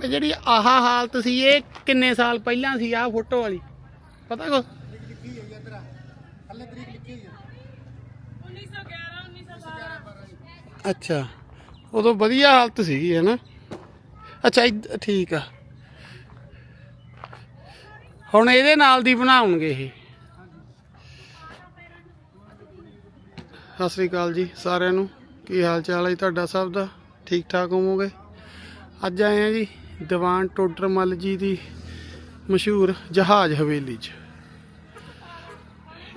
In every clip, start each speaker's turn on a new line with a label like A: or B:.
A: ਤੇ ਜਿਹੜੀ ਆਹ ਹਾਲਤ ਸੀ, ਇਹ ਕਿੰਨੇ ਸਾਲ ਪਹਿਲਾਂ ਸੀ, ਆਹ ਫੋਟੋ ਵਾਲੀ? ਪਤਾ ਕੋ
B: ਲਿਖੀ ਹੋਈ ਇਧਰ ਹੱਲੇ ਤਰੀਕ ਲਿਖੀ ਹੋਈ ਹੈ
A: ਅੱਛਾ। ਉਦੋਂ ਵਧੀਆ ਹਾਲਤ ਸੀਗੀ, ਹੈ ਨਾ? ਅੱਛਾ ਠੀਕ ਆ। ਹੁਣ ਇਹਦੇ ਨਾਲ ਦੀ ਬਣਾਉਣਗੇ ਇਹ। ਸਤਿ ਸ੍ਰੀ ਅਕਾਲ ਜੀ ਸਾਰਿਆਂ ਨੂੰ। ਕੀ ਹਾਲ ਚਾਲ ਹੈ ਜੀ ਤੁਹਾਡਾ ਸਭ ਦਾ? ਠੀਕ ਠਾਕ ਹੋਵੋਗੇ? ਅੱਜ ਆਏ ਆ ਜੀ। ਦੀਵਾਨ ਟੋਡਰਮੱਲ ਜੀ ਦੀ ਮਸ਼ਹੂਰ ਜਹਾਜ਼ ਹਵੇਲੀ 'ਚ।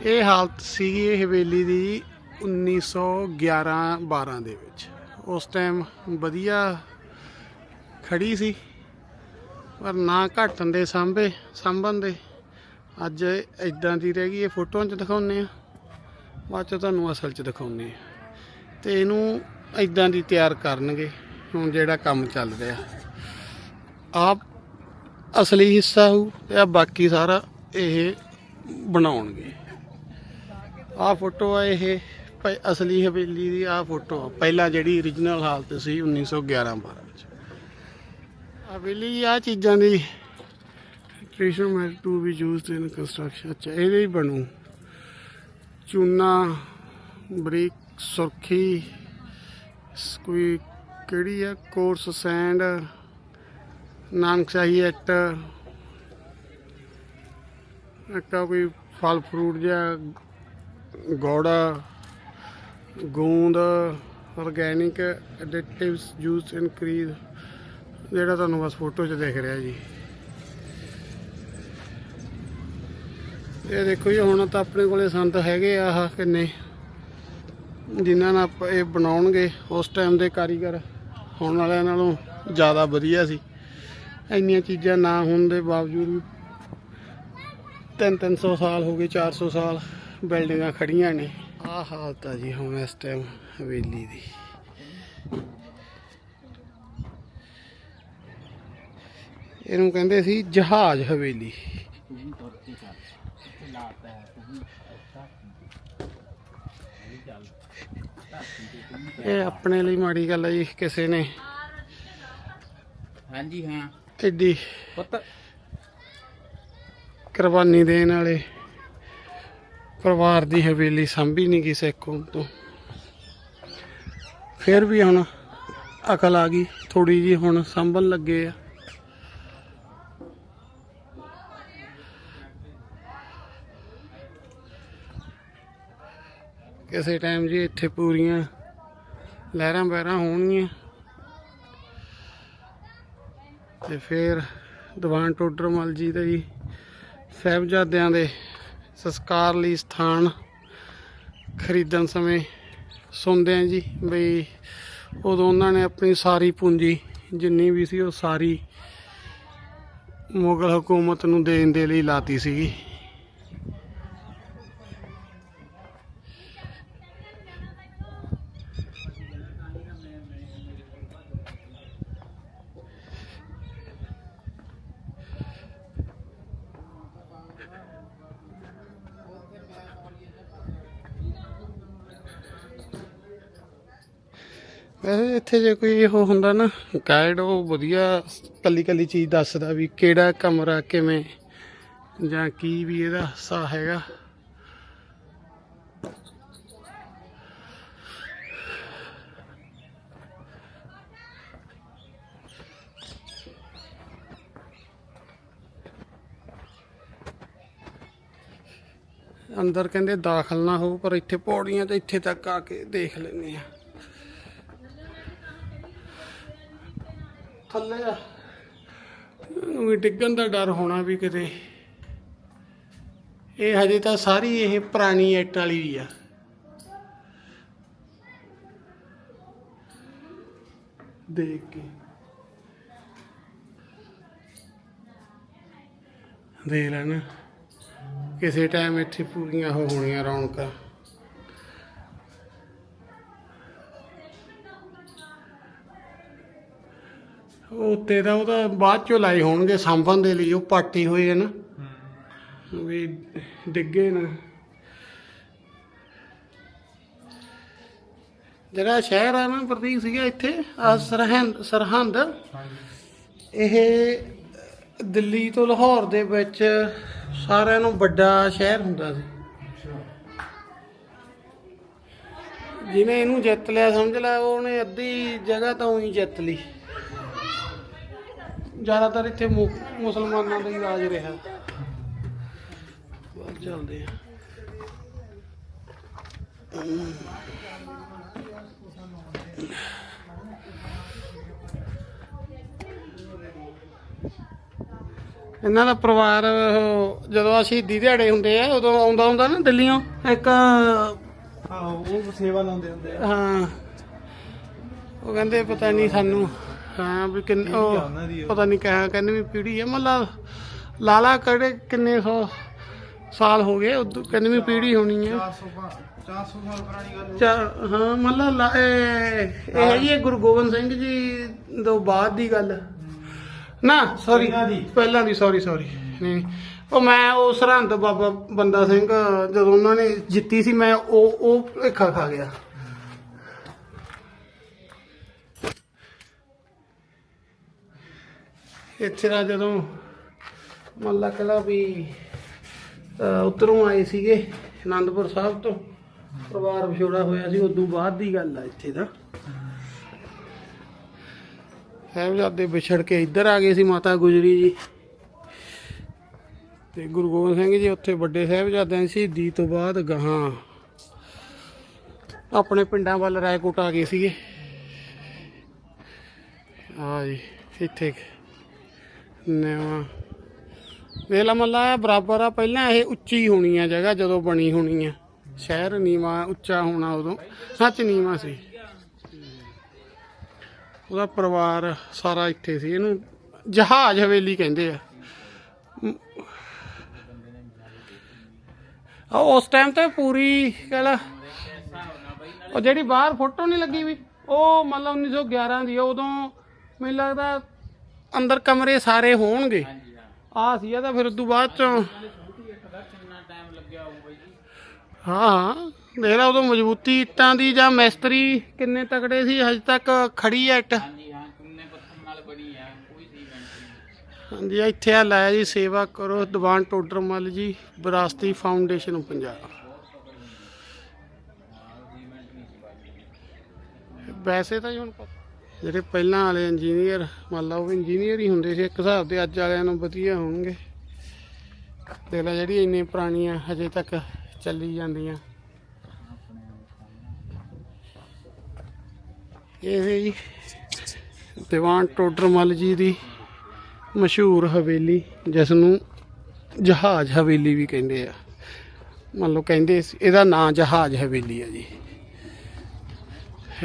A: ਇਹ ਹਾਲਤ ਸੀਗੀ ਇਹ ਹਵੇਲੀ ਦੀ 1911 12 ਦੇ ਵਿੱਚ। ਉਸ ਟਾਈਮ ਵਧੀਆ ਖੜੀ ਸੀ, ਪਰ ਨਾ ਘਟਣ ਦੇ ਸਾਂਭੇ, ਸਾਂਭਣ ਦੇ। ਅੱਜ ਇਦਾਂ ਦੀ ਰਹਿ ਗਈ, ਇਹ ਫੋਟੋਆਂ 'ਚ ਦਿਖਾਉਂਦੇ ਆ ਬਾਅਦ 'ਚ ਤੁਹਾਨੂੰ ਅਸਲ 'ਚ ਦਿਖਾਉਂਦੇ ਆ ਤੇ ਇਹਨੂੰ ਇਦਾਂ ਦੀ ਤਿਆਰ ਕਰਨਗੇ, ਹੁਣ ਜਿਹੜਾ ਕੰਮ ਚੱਲ ਰਿਹਾ। ਆਪ ਅਸਲੀ ਹਿੱਸਾ ਹੋਊ ਤੇ ਆ ਬਾਕੀ ਸਾਰਾ ਇਹ ਬਣਾਉਣਗੇ। ਆਹ ਫੋਟੋ ਆ ਇਹ ਅਸਲੀ ਹਵੇਲੀ ਦੀ ਆਹ ਫੋਟੋ ਆ। ਪਹਿਲਾਂ ਜਿਹੜੀ origignal ਹਾਲਤ ਸੀ 1911 12 ਵਿੱਚ। ਹਵੇਲੀ ਆ ਚੀਜ਼ਾਂ ਦੀ traditional matter to be used in construction ਅੱਛਾ, ਇਹਦੇ ਹੀ ਬਣੂ। ਚੂਨਾ, ਬਰੀਕ, ਸੁਰਖੀ, ਕੋਈ ਕਿਹੜੀ ਆ? ਕੋਰਸ ਸੈਂਡ ਨਾਨਕਸ਼ਾਹੀ ਐਕਟ ਇੱਟਾ ਕੋਈ ਫਲ ਫਰੂਟ ਜਾਂ ਗੋੜਾ, ਗੂੰਦ ਆਰਗੈਨਿਕ ਐਡਿਟਿਵਸ ਜੂਸ ਇਨਕਰੀਜ਼ ਜਿਹੜਾ ਤੁਹਾਨੂੰ ਬਸ ਫੋਟੋ 'ਚ ਦਿਖ ਰਿਹਾ ਜੀ। ਇਹ ਦੇਖੋ ਜੀ, ਹੁਣ ਤਾਂ ਆਪਣੇ ਕੋਲੇ ਸੰਤ ਹੈਗੇ ਆ, ਆਹ ਕਿੰਨੇ। ਜਿਨ੍ਹਾਂ ਨਾਲ ਆਪਾਂ ਇਹ ਬਣਾਉਣਗੇ, ਉਸ ਟਾਈਮ ਦੇ ਕਾਰੀਗਰ, ਹੁਣ ਵਾਲਿਆਂ ਨਾਲੋਂ ਜ਼ਿਆਦਾ ਵਧੀਆ ਸੀ। ਇੰਨੀਆਂ ਚੀਜ਼ਾਂ ਨਾ ਹੋਣ ਦੇ ਬਾਵਜੂਦ ਵੀ ਤਿੰਨ ਤਿੰਨ ਸੌ ਸਾਲ ਹੋ ਗਏ 400 ਸਾਲ ਬਿਲਡਿੰਗਾਂ ਖੜੀਆਂ ਨੇ। ਆਹ ਹਾਲਤ ਆ ਜੀ ਹੁਣ ਇਸ ਟਾਈਮ ਹਵੇਲੀ ਦੀ। ਇਹਨੂੰ ਕਹਿੰਦੇ ਸੀ ਜਹਾਜ਼ ਹਵੇਲੀ। ਇਹ ਆਪਣੇ ਲਈ ਮਾੜੀ ਗੱਲ ਹੈ ਜੀ, ਕਿਸੇ ਨੇ
B: ਹਾਂਜੀ, ਹਾਂ।
A: ਐਡੀ
B: ਪੁੱਤ।
A: ਕੁਰਬਾਨੀ ਦੇਣ ਵਾਲੇ ਪਰਿਵਾਰ ਦੀ ਹਵੇਲੀ ਸੰਭੀ ਨਹੀਂ ਕਿਸੇ ਕੋਲ ਤੋਂ। ਫਿਰ ਵੀ ਹੁਣ ਅਕਲ ਆ ਗਈ ਥੋੜੀ ਜੀ ਹੁਣ ਸੰਭਣ ਲੱਗੇ ਆ। ਕਿਸੇ ਟਾਈਮ ਜੀ ਇੱਥੇ ਪੂਰੀਆਂ ਲਹਿਰਾਂ ਬਹਿਰਾਂ ਹੋਣਗੀਆਂ। ਤੇ ਫਿਰ ਦੀਵਾਨ ਟੋਡਰਮਲ ਜੀ ਦੇ ਜੀ ਸਾਹਿਬਜ਼ਾਦਿਆਂ ਦੇ ਸੰਸਕਾਰ ਲਈ ਸਥਾਨ ਖਰੀਦਣ ਸਮੇਂ ਸੁਣਦੇ ਆ ਜੀ ਬਈ ਉਦੋਂ ਉਹਨਾਂ ਨੇ ਆਪਣੀ ਸਾਰੀ ਪੂੰਜੀ ਜਿੰਨੀ ਵੀ ਸੀ ਉਹ ਸਾਰੀ ਮੁਗਲ ਹਕੂਮਤ ਨੂੰ ਦੇਣ ਦੇ ਲਈ ਲਾਤੀ ਸੀਗੀ। ਵੈਸੇ ਇੱਥੇ ਜੇ ਕੋਈ ਉਹ ਹੁੰਦਾ ਨਾ ਗਾਈਡ ਉਹ ਵਧੀਆ ਕੱਲੀ ਕੱਲੀ ਚੀਜ਼ ਦੱਸਦਾ ਵੀ ਕਿਹੜਾ ਕਮਰਾ ਕਿਵੇਂ, ਜਾਂ ਕੀ ਵੀ ਇਹਦਾ ਹਿੱਸਾ ਹੈਗਾ। ਅੰਦਰ ਕਹਿੰਦੇ ਦਾਖਲ ਨਾ ਹੋ ਪਰ ਇੱਥੇ ਪੌੜੀਆਂ ਤੇ ਇੱਥੇ ਤੱਕ ਆ ਕੇ ਦੇਖ ਲੈਂਦੇ ਆ। ਥੱਲੇ ਆ। ਵੀ ਡਿੱਗਣ ਦਾ ਡਰ ਹੋਣਾ ਵੀ ਕਿਤੇ। ਇਹ ਹਜੇ ਤਾਂ ਸਾਰੀ ਇਹ ਪੁਰਾਣੀ ਇੱਟ ਵਾਲੀ ਵੀ ਆ। ਦੇਖ ਕੇ। ਦੇਖ ਲੈਣਾ। ਕਿਸੇ ਟਾਈਮ ਇੱਥੇ ਪੂਰੀਆਂ ਉਹ ਹੋਣੀਆਂ ਰੌਣਕਾਂ। ਉੱਤੇ ਦਾ ਉਹਦਾ ਬਾਅਦ ਚੋਂ ਲਾਏ ਹੋਣਗੇ ਸਾਂਭਣ ਦੇ ਲਈ ਉਹ ਪਾਟੀ ਹੋਏ ਆ ਨਾ। ਵੀ ਡਿੱਗੇ ਨਾ। ਜਿਹੜਾ ਸ਼ਹਿਰ ਆ ਨਾ ਪ੍ਰਤੀਕ ਸੀਗਾ ਇੱਥੇ ਆ ਸਰਹੰਦ ਸਰਹੰਦ। ਇਹ ਦਿੱਲੀ ਤੋਂ ਲਾਹੌਰ ਦੇ ਵਿੱਚ ਸਾਰਿਆਂ ਨੂੰ ਵੱਡਾ ਸ਼ਹਿਰ ਹੁੰਦਾ ਸੀ। ਜਿਹਨੇ ਇਹਨੂੰ ਜਿੱਤ ਲਿਆ ਸਮਝ ਲੈ ਉਹਨੇ ਅੱਧੀ ਜਗ੍ਹਾ ਤਾਂ ਉਹੀ ਜਿੱਤ ਲਈ। ਜ਼ਿਆਦਾਤਰ ਇੱਥੇ ਮੁ- ਮੁਸਲਮਾਨਾਂ ਦਾ ਹੀ ਰਾਜ ਰਿਹਾ। ਬਾਹਰ ਚੱਲਦੇ ਆ। ਇਹਨਾਂ ਦਾ ਪਰਿਵਾਰ ਉਹ ਜਦੋਂ ਆ ਸ਼ਹੀਦੀ ਦਿਹਾੜੇ ਹੁੰਦੇ ਆ ਉਦੋਂ ਆਉਂਦਾ ਹੁੰਦਾ ਨਾ ਦਿੱਲੀੋਂ ਇੱਕ
B: ਹਾਂ ਉਹ ਸੇਵਾ ਲਾਉਂਦੇ ਹੁੰਦੇ ਆ।
A: ਹਾਂ। ਉਹ ਕਹਿੰਦੇ ਪਤਾ ਨਹੀਂ ਸਾਨੂੰ ਹਾਂ ਵੀ ਕਿੰਨ ਉਹ। ਪਤਾ ਨਹੀਂ ਕਹਾਂ ਕਹਿੰਦੇ ਵੀ ਪੀੜੀ ਹੈ ਮੱਲਾ ਲਾਲਾ ਕਿਹੜੇ ਕਿੰਨੇ ਸੌ ਸਾਲ ਹੋ ਗਏ ਉਦੋਂ ਕਹਿੰਦੇ ਵੀ ਪੀੜੀ ਹੋਣੀ ਹੈ
B: 400 400 ਸਾਲ ਪੁਰਾਣੀ ਗੱਲ
A: ਚਾ ਹਾਂ ਮੱਲਾ ਲਾ- ਇਹ ਇਹ ਹੈਗੀ ਹੈ ਗੁਰੂ ਗੋਬਿੰਦ ਸਿੰਘ ਜੀ ਤੋਂ ਬਾਅਦ ਦੀ ਗੱਲ ਨਾ ਸੌਰੀ
B: ਪਹਿਲਾਂ ਦੀ।
A: ਸੌਰੀ ਸੌਰੀ ਨਹੀਂ ਨਹੀਂ। ਉਹ ਮੈਂ ਉਹ ਸਰਹੰਦ ਬਾਬਾ ਬੰਦਾ ਸਿੰਘ ਜਦੋਂ ਉਹਨਾਂ ਨੇ ਜਿੱਤੀ ਸੀ ਮੈਂ ਉਹ ਉਹ ਭੁਲੇਖਾ ਖਾ ਗਿਆ ਇੱਥੇ ਦਾ ਜਦੋਂ ਮੱਲਾ ਕਲਾ ਵੀ, ਅਹ ਉੱਧਰੋਂ ਆਏ ਸੀਗੇ ਆਨੰਦਪੁਰ ਸਾਹਿਬ ਤੋਂ, ਪਰਿਵਾਰ ਵਿਛੋੜਾ ਹੋਇਆ ਸੀ, ਉਦੋਂ ਬਾਅਦ ਦੀ ਗੱਲ ਆ ਇੱਥੇ ਦਾ ਸਾਹਿਬਜ਼ਾਦੇ ਵਿਛੜ ਕੇ ਇੱਧਰ ਆ ਗਏ ਸੀ ਮਾਤਾ ਗੁਜਰੀ ਜੀ। ਤੇ ਗੁਰੂ ਗੋਬਿੰਦ ਸਿੰਘ ਜੀ ਉੱਥੇ ਵੱਡੇ ਸਾਹਿਬਜ਼ਾਦਿਆਂ ਦੀ ਸ਼ਹੀਦੀ ਤੋਂ ਬਾਅਦ ਗਾਹਾਂ ਆਪਣੇ ਪਿੰਡਾਂ ਵੱਲ ਰਾਏਕੋਟ ਆ ਗਏ ਸੀਗੇ। ਆ ਜੀ, ਇੱਥੇ ਨਵਾਂ ਵੇਲਾ ਮੱਲਾ ਬਰਾਬਰ ਆ। ਪਹਿਲਾਂ ਇਹ ਉੱਚੀ ਹੋਣੀ ਆ ਜਗ੍ਹਾ, ਜਦੋਂ ਬਣੀ ਹੋਣੀ ਆ। ਸ਼ਹਿਰ ਨੀਵਾ, ਉੱਚਾ ਹੋਣਾ ਉਦੋਂ। ਸੱਚ ਨੀਵਾ ਸੀ। ਉਹਦਾ ਪਰਿਵਾਰ ਸਾਰਾ ਇੱਥੇ ਸੀ। ਇਹਨੂੰ ਜਹਾਜ਼ ਹਵੇਲੀ ਕਹਿੰਦੇ ਆ। ਆ ਉਸ ਟਾਈਮ ਤੇ ਪੂਰੀ ਕਹਿਲਾ ਉਹ ਜਿਹੜੀ ਬਾਹਰ ਫੋਟੋ ਨਹੀਂ ਲੱਗੀ ਵੀ, ਉਹ ਮਤਲਬ 1911 ਦੀ ਉਦੋਂ ਮੈਨੂੰ ਲੱਗਦਾ ਅੰਦਰ ਕਮਰੇ ਸਾਰੇ ਹੋਣਗੇ। ਆ ਸੀ ਇਹਦਾ ਫਿਰ ਉਦੋਂ ਬਾਅਦ ਚੋਂ। ਹਾਂ ਦੇਖ ਲਾ ਉਦੋਂ ਮਜ਼ਬੂਤੀ ਇੱਟਾਂ ਦੀ ਜਾਂ ਮਿਸਤਰੀ ਕਿੰਨੇ ਤਕੜੇ ਸੀ ਹਜੇ ਤੱਕ ਖੜੀ ਐ ਇੱਟ। ਹਾਂਜੀ ਇੱਥੇ ਆ ਲਾਇਆ ਜੀ ਸੇਵਾ ਕਰੋ ਦੀਵਾਨ ਟੋਡਰਮਲ ਜੀ ਵਿਰਾਸਤੀ ਫਾਊਂਡੇਸ਼ਨ ਪੰਜਾਬ। ਵੈਸੇ ਤਾਂ ਜੀ ਹੁਣ ਪਤਾ- ਜਿਹੜੇ ਪਹਿਲਾਂ ਵਾਲੇ ਇੰਜੀਨੀਅਰ ਮੰਨ ਲਓ ਉਹ ਇੰਜੀਨੀਅਰ ਹੀ ਹੁੰਦੇ ਸੀ, ਇੱਕ ਹਿਸਾਬ ਦੇ ਅੱਜ ਵਾਲਿਆਂ ਨੂੰ ਵਧੀਆ ਹੋਣਗੇ। ਦੇਖ ਲੈ ਜਿਹੜੀ ਇੰਨੀ ਪੁਰਾਣੀਆਂ ਹਜੇ ਤੱਕ ਚੱਲੀ ਜਾਂਦੀਆਂ। ਇਹ ਹੈ ਜੀ, ਦੀਵਾਨ ਟੋਡਰਮਲ ਜੀ ਦੀ ਮਸ਼ਹੂਰ ਹਵੇਲੀ ਜਿਸ ਨੂੰ ਜਹਾਜ਼ ਹਵੇਲੀ ਵੀ ਕਹਿੰਦੇ ਆ। ਮੰਨ ਲਓ ਕਹਿੰਦੇ ਇਹਦਾ ਨਾਂ ਜਹਾਜ਼ ਹਵੇਲੀ ਆ ਜੀ।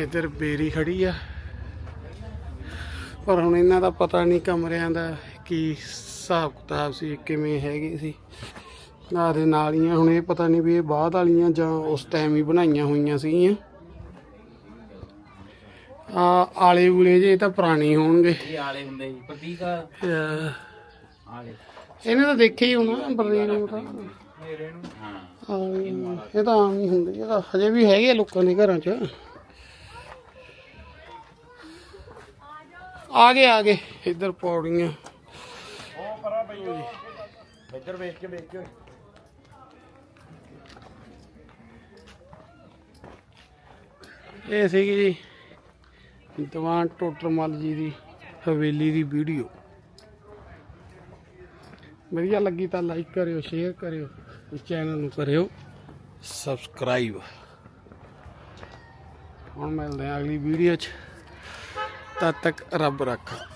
A: ਇਧਰ ਬੇਰੀ ਖੜੀ ਆ। ਪਰ ਹੁਣ ਇਹਨਾਂ ਦਾ ਪਤਾ ਨਹੀਂ ਕਮਰਿਆਂ ਦਾ ਕੀ ਹਿਸਾਬ ਕਿਤਾਬ ਸੀ ਕਿਵੇਂ ਹੈਗੇ ਸੀ। ਨਾ ਦੇ ਨਾਲੀਆਂ ਹੁਣ ਇਹ ਪਤਾ ਨਹੀਂ ਵੀ ਇਹ ਬਾਅਦ ਵਾਲੀਆਂ ਜਾਂ ਉਸ ਟਾਈਮ ਹੀ ਬਣਾਈਆਂ ਹੋਈਆਂ ਸੀਗੀਆਂ। ਆ ਆਲੇ ਉਲੇ ਜੇ ਇਹ ਤਾਂ ਪੁਰਾਣੇ ਹੋਣਗੇ।
C: ਇਹ ਆਲੇ ਹੁੰਦੇ ਸੀ ਪ੍ਰਤੀਕ ਆਲੇ
A: ਇਹਨੇ ਤਾਂ ਦੇਖਿਆ ਹੀ ਹੋਣਾ ਬਰਲੀਨ ਨੂੰ ਤਾਂ
C: ਹਾਂ।
A: ਆਲੇ, ਇਹ ਤਾਂ ਆਮ ਹੀ ਹੁੰਦੇ ਇਹ ਤਾਂ ਹਜੇ ਵੀ ਹੈਗੇ ਲੋਕਾਂ ਦੇ ਘਰਾਂ 'ਚ। ਆ ਗਏ ਆ ਗਏ। ਇੱਧਰ ਪੌੜੀਆਂ।
B: ਇੱਧਰ ਵੇਖ ਕੇ ਵੇਖ ਕੇ।
A: ਇਹ ਸੀਗੀ ਜੀ ਦੀਵਾਨ ਟੋਟਰਮਲ ਜੀ ਦੀ ਹਵੇਲੀ ਦੀ ਵੀਡੀਓ। ਵਧੀਆ ਲੱਗੀ ਤਾਂ ਲਾਈਕ ਕਰਿਓ ਸ਼ੇਅਰ ਕਰਿਓ ਇਸ ਚੈਨਲ ਨੂੰ ਕਰਿਓ। ਸਬਸਕ੍ਰਾਈਬ। ਹੁਣ ਮਿਲਦੇ ਹਾਂ ਅਗਲੀ ਵੀਡੀਓ 'ਚ। ਤਦ ਤੱਕ ਰੱਬ ਰੱਖਾ।